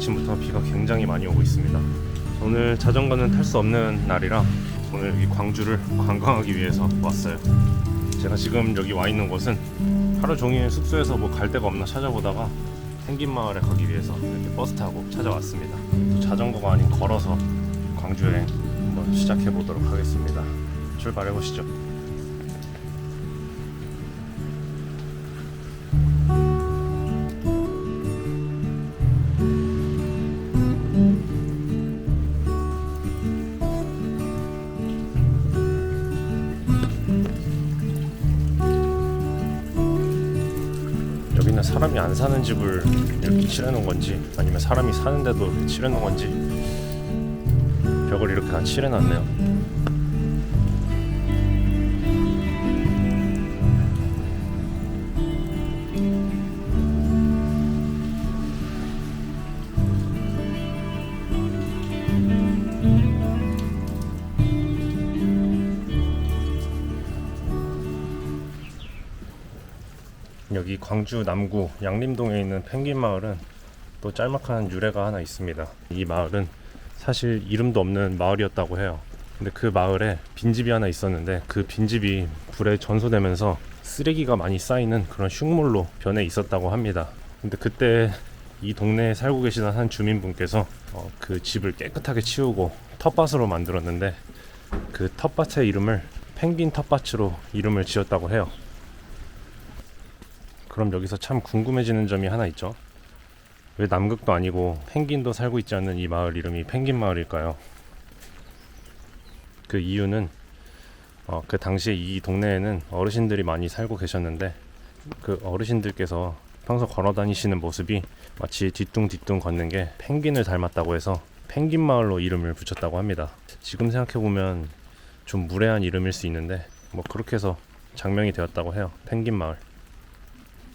아침부터 비가 굉장히 많이 오고 있습니다. 오늘 자전거는 탈 수 없는 날이라 오늘 여기 광주를 관광하기 위해서 왔어요. 제가 지금 여기 와 있는 곳은 하루 종일 숙소에서 뭐 갈 데가 없나 찾아보다가 펭귄 마을에 가기 위해서 이렇게 버스 타고 찾아왔습니다. 또 자전거가 아닌 걸어서 광주 여행 한번 시작해 보도록 하겠습니다. 출발해 보시죠. 사람이 안 사는 집을 이렇게 칠해놓은 건지 아니면 사람이 사는데도 칠해놓은 건지 벽을 이렇게 다 칠해놨네요. 여기 광주 남구 양림동에 있는 펭귄 마을은 또 짤막한 유래가 하나 있습니다. 이 마을은 사실 이름도 없는 마을이었다고 해요. 근데 그 마을에 빈집이 하나 있었는데 그 빈집이 불에 전소되면서 쓰레기가 많이 쌓이는 그런 흉물로 변해 있었다고 합니다. 근데 그때 이 동네에 살고 계시던 한 주민분께서 어, 그 집을 깨끗하게 치우고 텃밭으로 만들었는데 그 텃밭의 이름을 펭귄 텃밭으로 이름을 지었다고 해요. 그럼 여기서 참 궁금해지는 점이 하나 있죠. 왜 남극도 아니고 펭귄도 살고 있지 않는 이 마을 이름이 펭귄 마을일까요? 그 이유는 어, 그 당시에 이 동네에는 어르신들이 많이 살고 계셨는데 그 어르신들께서 평소 걸어 다니시는 모습이 마치 뒤뚱뒤뚱 걷는 게 펭귄을 닮았다고 해서 펭귄 마을로 이름을 붙였다고 합니다. 지금 생각해 보면 좀 무례한 이름일 수 있는데 뭐 그렇게 해서 장명이 되었다고 해요. 펭귄 마을.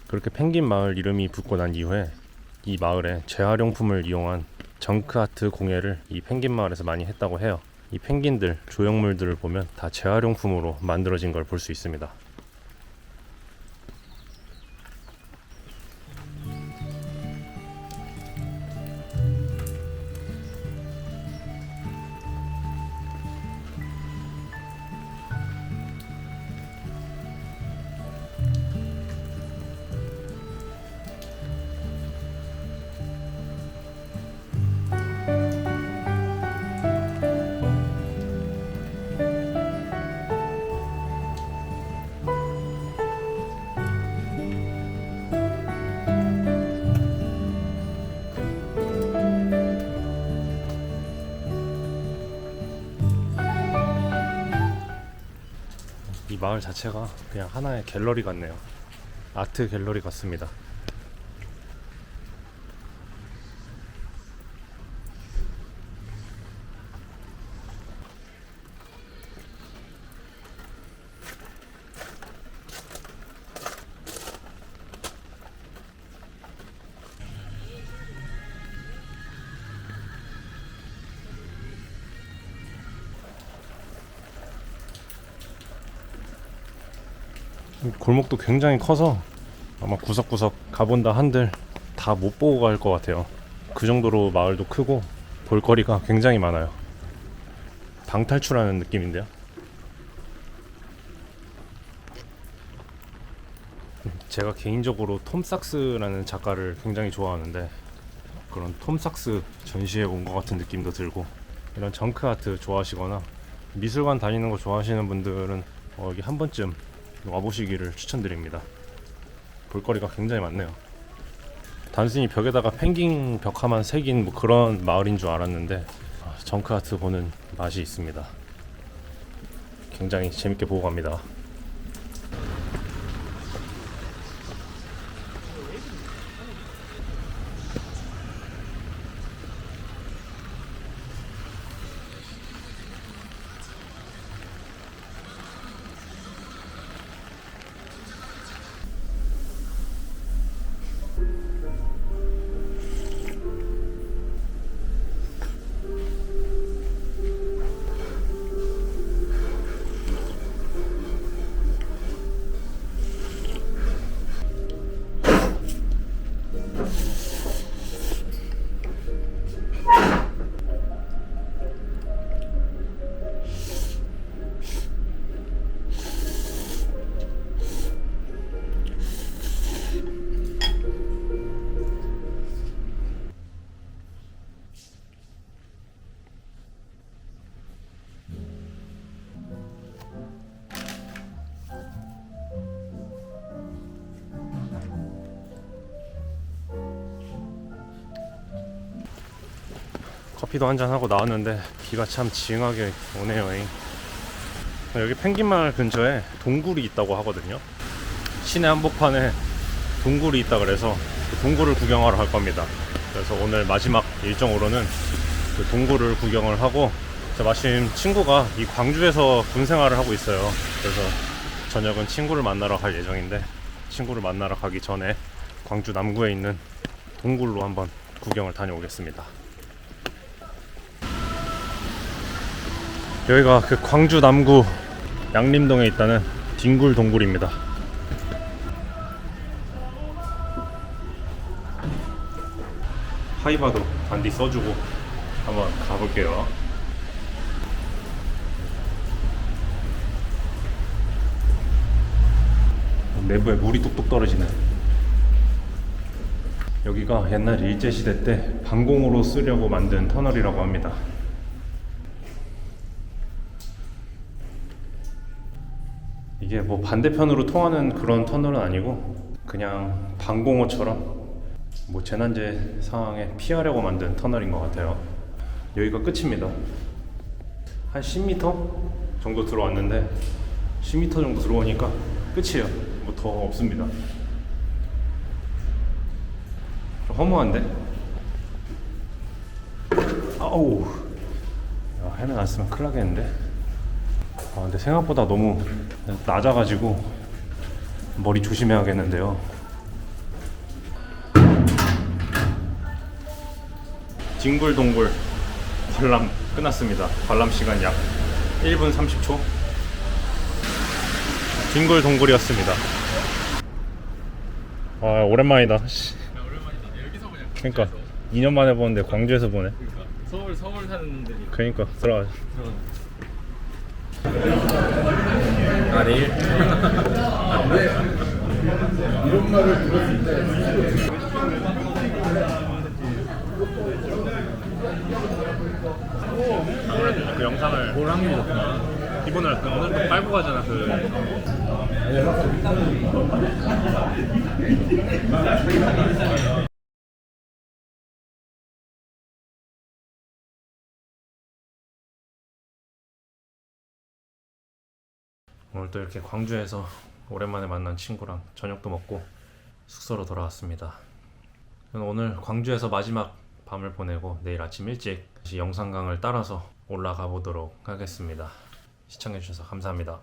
그렇게 펭귄 마을 이름이 붙고 난 이후에 이 마을에 재활용품을 이용한 정크아트 공예를 이 펭귄 마을에서 많이 했다고 해요. 이 펭귄들, 조형물들을 보면 다 재활용품으로 만들어진 걸 볼 수 있습니다. 마을 자체가 그냥 하나의 갤러리 같네요. 아트 갤러리 같습니다. 골목도 굉장히 커서 아마 구석구석 가본다 한들 다 못 보고 갈 것 같아요. 그 정도로 마을도 크고 볼거리가 굉장히 많아요. 방탈출하는 느낌인데요. 제가 개인적으로 톰 삭스라는 작가를 굉장히 좋아하는데 그런 톰 삭스 전시회 온 것 같은 느낌도 들고 이런 정크 아트 좋아하시거나 미술관 다니는 거 좋아하시는 분들은 어, 여기 한 번쯤 와보시기를 추천드립니다. 볼거리가 굉장히 많네요. 단순히 벽에다가 펭귄 벽화만 새긴 뭐 그런 마을인 줄 알았는데 아, 정크 아트 보는 맛이 있습니다. 굉장히 재밌게 보고 갑니다. 커피도 한 잔 하고 나왔는데 비가 참 징하게 오네요. 잉. 여기 펭귄마을 근처에 동굴이 있다고 하거든요. 시내 한복판에 동굴이 있다 그래서 그 동굴을 구경하러 갈 겁니다. 그래서 오늘 마지막 일정으로는 그 동굴을 구경을 하고 저 마침 친구가 이 광주에서 군 생활을 하고 있어요. 그래서 저녁은 친구를 만나러 갈 예정인데 친구를 만나러 가기 전에 광주 남구에 있는 동굴로 한번 구경을 다녀오겠습니다. 여기가 그 광주 남구 양림동에 있다는 딩굴 동굴입니다. 하이바도 단디 써주고 한번 가볼게요. 내부에 물이 뚝뚝 떨어지네. 여기가 옛날 일제시대 때 방공으로 쓰려고 만든 터널이라고 합니다. 이게 뭐 반대편으로 통하는 그런 터널은 아니고 그냥 방공호처럼 뭐 재난재 상황에 피하려고 만든 터널인 것 같아요. 여기가 끝입니다. 한 10m 정도 들어왔는데 10m 정도 들어오니까 끝이에요. 뭐 더 없습니다. 좀 허무한데? 아우 야, 헬멧 안 쓰면 큰일 나겠는데? 아 근데 생각보다 너무 낮아가지고 머리 조심해야겠는데요. 징굴동굴 관람 끝났습니다. 관람 시간 약 1분 30초. 징굴동굴이었습니다. 아 오랜만이다. 씨. 여기서 그냥 그러니까 2년 만에 보는데 광주에서 보네. 서울 서울 사는 분들이 그러니까 들어가. 아 내일 아무래도 그 영상을 뭘 하는 게 좋구나 기본을 그 어느 정도 빨고 가잖아 그. 오늘 또 이렇게 광주에서 오랜만에 만난 친구랑 저녁도 먹고 숙소로 돌아왔습니다. 오늘 광주에서 마지막 밤을 보내고 내일 아침 일찍 다시 영산강을 따라서 올라가 보도록 하겠습니다. 시청해주셔서 감사합니다.